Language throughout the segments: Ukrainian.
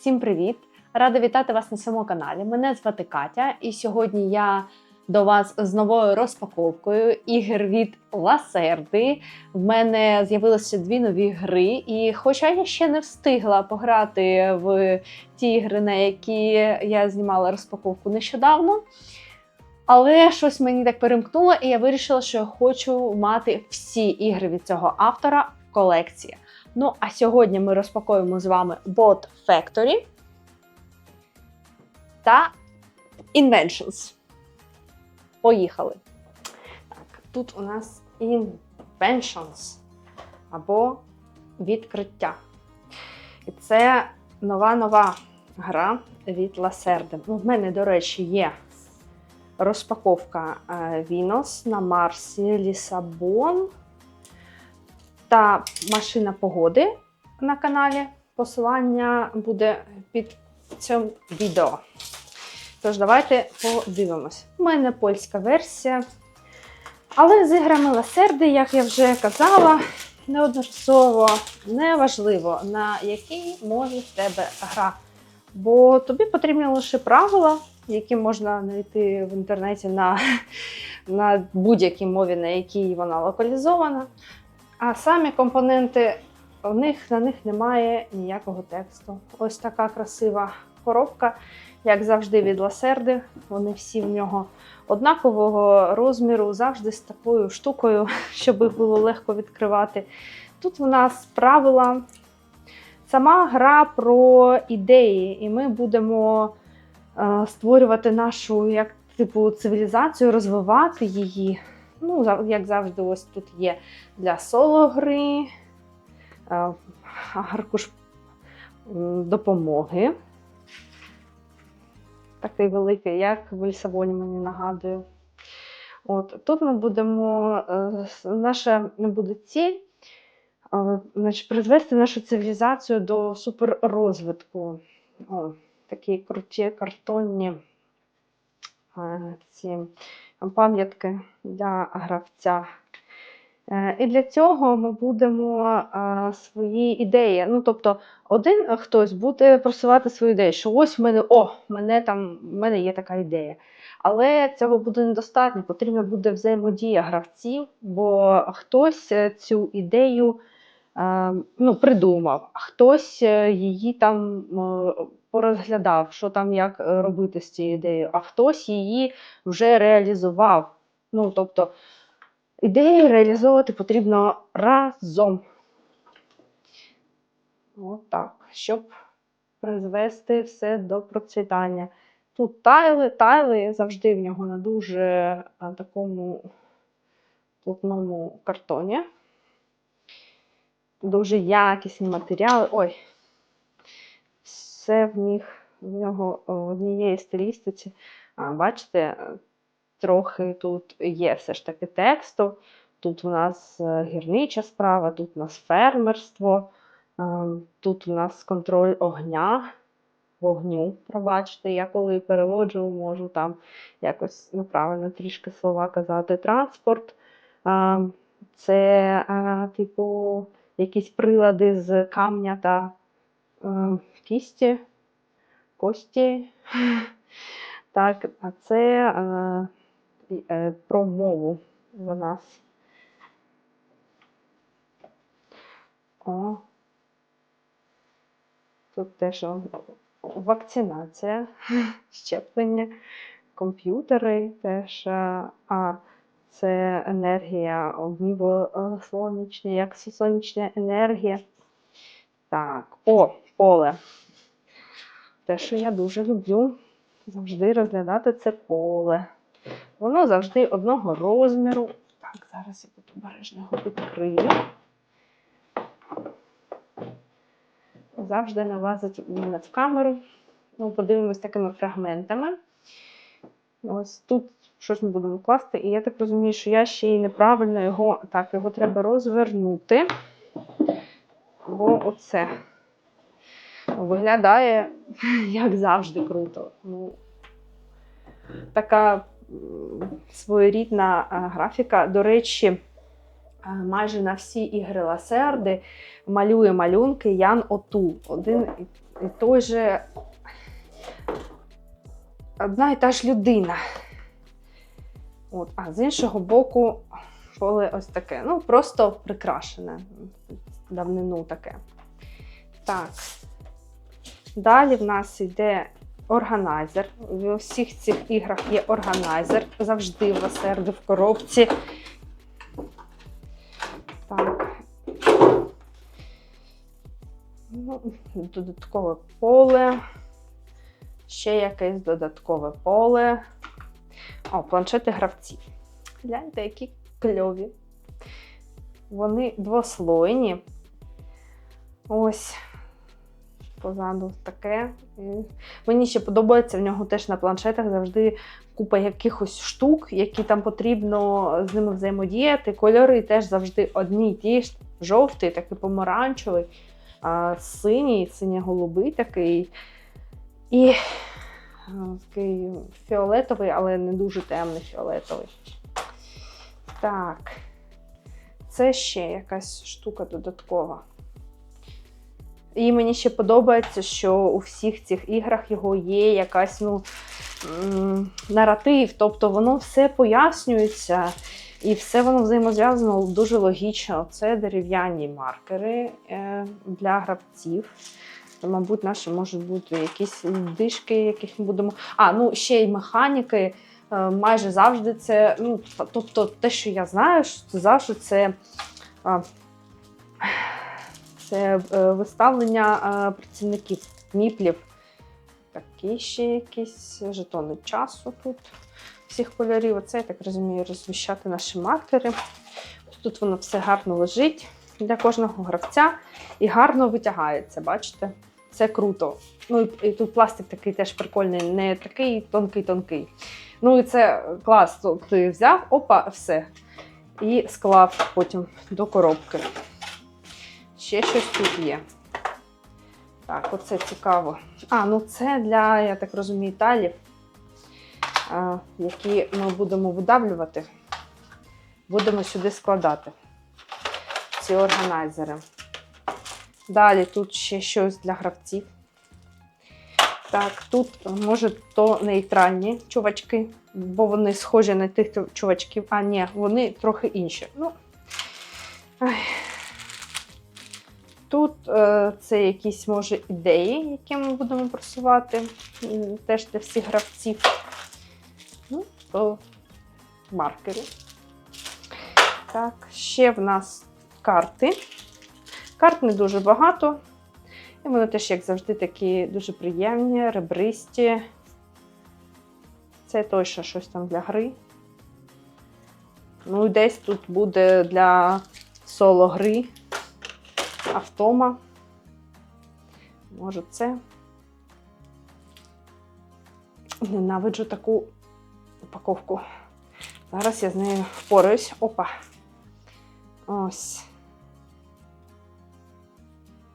Всім привіт! Рада вітати вас на цьому каналі. Мене звати Катя, і сьогодні я до вас з новою розпаковкою ігор від Ласерди. В мене з'явилися дві нові гри, і хоча я ще не встигла пограти в ті ігри, на які я знімала розпаковку нещодавно. Але щось мені так перемкнуло, і я вирішила, що я хочу мати всі ігри від цього автора в колекції. Ну, а сьогодні ми розпакуємо з вами Bot Factory та Inventions. Поїхали. Так, тут у нас Inventions або відкриття. І це нова-нова гра від Lacerda. Ну, в мене, до речі, є розпаковка Вінос на Марсі Лісабон та машина погоди на каналі. Посилання буде під цим відео. Тож, давайте подивимось. У мене польська версія. Але з іграми Ласерди, як я вже казала, неодноразово неважливо, на якій мові в тебе гра. Бо тобі потрібні лише правила, які можна знайти в інтернеті на, на будь-якій мові, на якій вона локалізована. А самі компоненти, в них, на них немає ніякого тексту. Ось така красива коробка, як завжди, від ласерди. Вони всі в нього однакового розміру, завжди з такою штукою, щоб їх було легко відкривати. Тут в нас правила. Сама гра про ідеї, і ми будемо е, створювати нашу як типу цивілізацію, розвивати її. Ну, як завжди, ось тут є для соло-гри, е, аркуш допомоги. Такий великий, як в Лісабоні, мені нагадую. От, Тут ми будемо, е, наша буде ціль е, значить, призвести нашу цивілізацію до суперрозвитку. О, Такі круті картонні ці пам'ятки для гравця. І для цього ми будемо свої ідеї. Ну, тобто, один хтось буде просувати свою ідею, що ось в мене о, мене там, в мене є така ідея. Але цього буде недостатньо, потрібна буде взаємодія гравців, бо хтось е, цю ідею ну, придумав, а хтось е, її там порозглядав, що там як робити з цією ідеєю, а хтось її вже реалізував. Ну, тобто, ідеї реалізовувати потрібно разом. Отак, щоб призвести все до процвітання. Тут тайли, тайли завжди в нього на дуже такому плотному картоні. Дуже якісні матеріали. Ой, все в них в нього однієї стилістиці. А, Бачите, трохи тут є все ж таки тексту. Тут у нас е, гірнича справа, тут у нас фермерство, тут у нас контроль огня, вогню. Пробачте, я коли переводжу, можу там якось неправильно трішки слова казати. Транспорт. Це, типу, якісь прилади з камня та кісті, кості. Так, а це е, е, про мову в нас. О. Тут теж вакцинація, щеплення, комп'ютери теж, а це енергія сонячна, як сонячна енергія. Так, о, поле. Те, що я дуже люблю завжди розглядати це поле. Воно завжди одного розміру. Так, зараз я буду обережно його відкрию. Завжди налазить в камеру. Ну, Подивимось такими фрагментами. Ось тут щось ми будемо класти, і я так розумію, що я ще й неправильно його. Так, його треба розвернути. Бо оце виглядає, як завжди, круто. Ну, Така своєрідна графіка. До речі, майже на всі ігри Ласерди малює малюнки Ян Оту. Один і той же одна і та ж людина. От, а з іншого боку, поле ось таке. Ну, просто прикрашене. Давнину таке. Так. Далі в нас йде органайзер. У всіх цих іграх є органайзер. Завжди в ласерди в коробці. Так. Ну, додаткове поле. Ще якесь додаткове поле. О, планшети гравців. Гляньте, які кльові. Вони двослойні. Ось. Позаду таке. І Мені ще подобається в нього теж на планшетах завжди купа якихось штук, які там потрібно з ними взаємодіяти. Кольори теж завжди одні й ті ж. Жовтий, такий помаранчевий, а, синій, синьо-голубий такий. І такий фіолетовий, але не дуже темний фіолетовий. Так. Це ще якась штука додаткова. І мені ще подобається, що у всіх цих іграх його є якась ну, наратив, тобто воно все пояснюється і все воно взаємозв'язано дуже логічно. Це дерев'яні маркери е, для гравців. То, мабуть, наші можуть бути якісь дишки, яких ми будемо. А, ну ще й механіки. Е, Майже завжди це. Ну, тобто, те, що я знаю, що завжди це. Це е, виставлення е, працівників міплів. Такі ще якісь жетони часу тут всіх кольорів. Оце, я так розумію, розміщати наші маркери. Тут воно все гарно лежить для кожного гравця і гарно витягається, бачите? Це круто. Ну і, тут пластик такий теж прикольний, не такий тонкий-тонкий. Ну і це клас. Ти взяв, опа, все. І склав потім до коробки. Ще щось тут є. Так, оце цікаво. А, ну це для, я так розумію, талів, які ми будемо видавлювати. Будемо сюди складати ці органайзери. Далі тут ще щось для гравців. Так, тут, може, то нейтральні чувачки, бо вони схожі на тих чувачків. А, ні, вони трохи інші. Ну, ай. Тут е, це якісь, може, ідеї, які ми будемо просувати, теж для всіх гравців. Ну, то маркери. Так, ще в нас карти. Карт не дуже багато. І вони теж, як завжди, такі дуже приємні, ребристі. Це точно щось там для гри. Ну і десь тут буде для соло-гри автома. Може, це. Ненавиджу таку упаковку. Зараз я з нею впораюсь. Опа. Ось.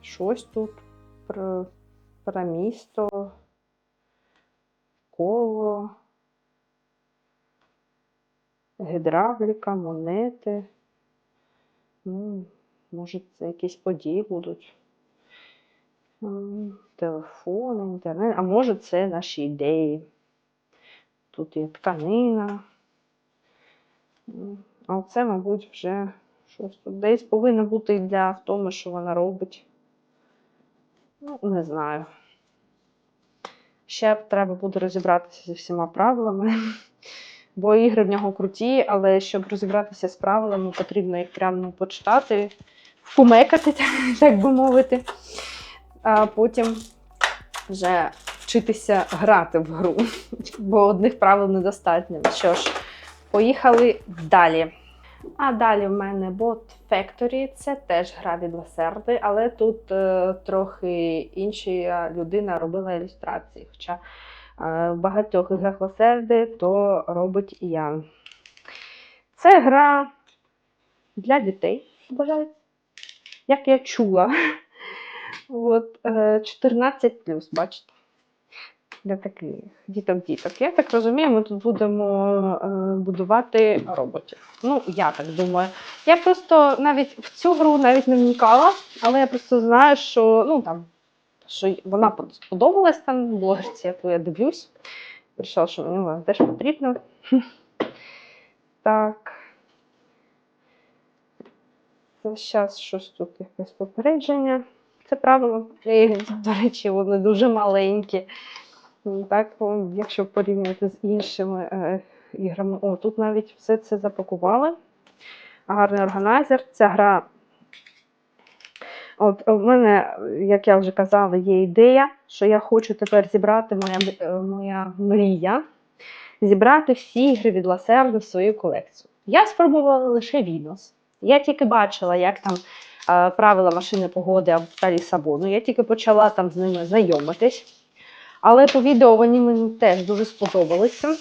Щось тут про, про місто, коло, гідравліка, монети. Може, це якісь події будуть. М, Телефон, інтернет, а може, це наші ідеї. Тут є тканина. А це, мабуть, вже щось тут десь повинно бути для того, що вона робить. Ну, не знаю. Ще треба буде розібратися зі всіма правилами. Бо ігри в нього круті, але щоб розібратися з правилами, потрібно їх прямо почитати, вкумекати, так би мовити. А потім вже вчитися грати в гру, бо одних правил недостатньо. Що ж, поїхали далі. А далі в мене Bot Factory. Це теж гра від Ласерди, але тут е, трохи інша людина робила ілюстрації. Хоча е, в багатьох іграх Ласерди то робить Ян. Це гра для дітей, вважається, як я чула. От, е, 14 бачите. Для таких діток-діток. Я так розумію, ми тут будемо е, будувати роботів. Ну, я так думаю. Я просто навіть в цю гру навіть не вникала, але я просто знаю, що ну там що вона сподобалась там блогерці, яку я дивлюсь. Прийшла, що мені вона теж потрібно. Так. Це зараз щось тут якесь попередження. Це правило. До речі, вони дуже маленькі. Так, якщо порівняти з іншими е, іграми. О, тут навіть все це запакували. Гарний органайзер. Ця гра. От у мене, як я вже казала, є ідея, що я хочу тепер зібрати моя, е, моя мрія, зібрати всі ігри від Ласерду в свою колекцію. Я спробувала лише Вінос. Я тільки бачила, як там е, правила машини погоди та Лісабону. Я тільки почала там з ними знайомитись. Але по відео вони мені теж дуже сподобалися.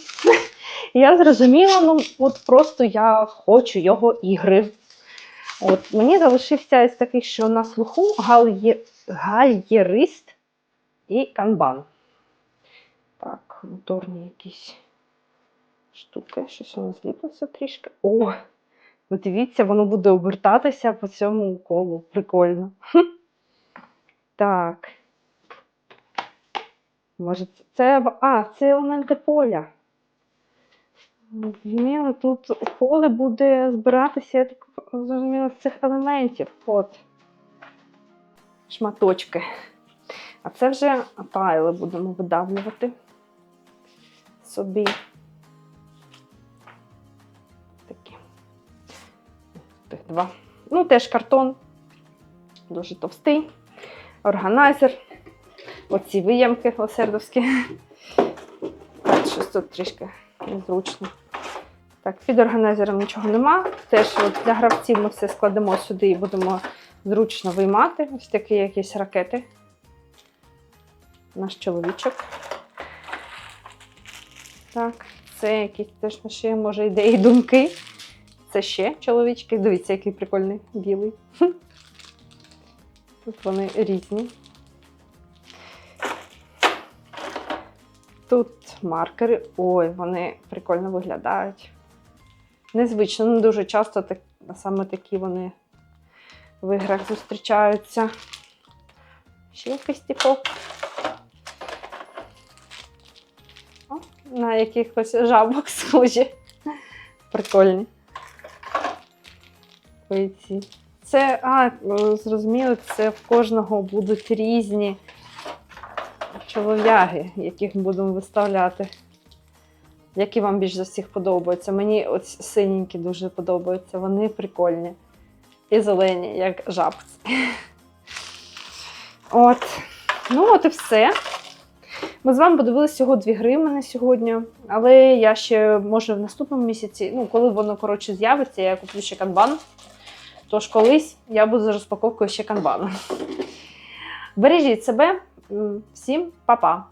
Я зрозуміла, ну от просто я хочу його ігри. От мені залишився із таких, що на слуху гальє... гальєрист і канбан. Так, моторні якісь штуки, щось воно зліпилося трішки. О! Ви Дивіться, воно буде обертатися по цьому колу. Прикольно. Так. Може, це. А, це елементи поля. Зрозуміло, тут поле буде збиратися, я так зрозуміла, з цих елементів. От. Шматочки. А це вже тайли будемо видавлювати собі. Два. Ну, теж картон. Дуже товстий. Органайзер. Оці виямки лосердовські. Так, щось тут трішки незручно. Так, під органайзером нічого нема. Теж от для гравців ми все складемо сюди і будемо зручно виймати. Ось такі якісь ракети. Наш чоловічок. Так, це якісь теж наші, може, ідеї думки. Це ще чоловічки. Дивіться, який прикольний білий. Тут вони різні. Тут маркери. Ой, вони прикольно виглядають. Незвично, не дуже часто так, саме такі вони в іграх зустрічаються. Ще якийсь типок. О, на якихось жабок схожі. Прикольні. Ой. Це, а, зрозуміло, це в кожного будуть різні чолов'яги, яких будемо виставляти. Які вам більш за всіх подобаються? Мені ось синенькі дуже подобаються, вони прикольні. І зелені, як жабці. От. Ну, от і все. Ми з вами подивилися всього дві гри мене сьогодні. Але я ще, може, в наступному місяці, ну, коли воно, коротше, з'явиться, я куплю ще канбан. Тож колись я буду з розпаковкою ще канбану. Бережіть себе. Всім па-па!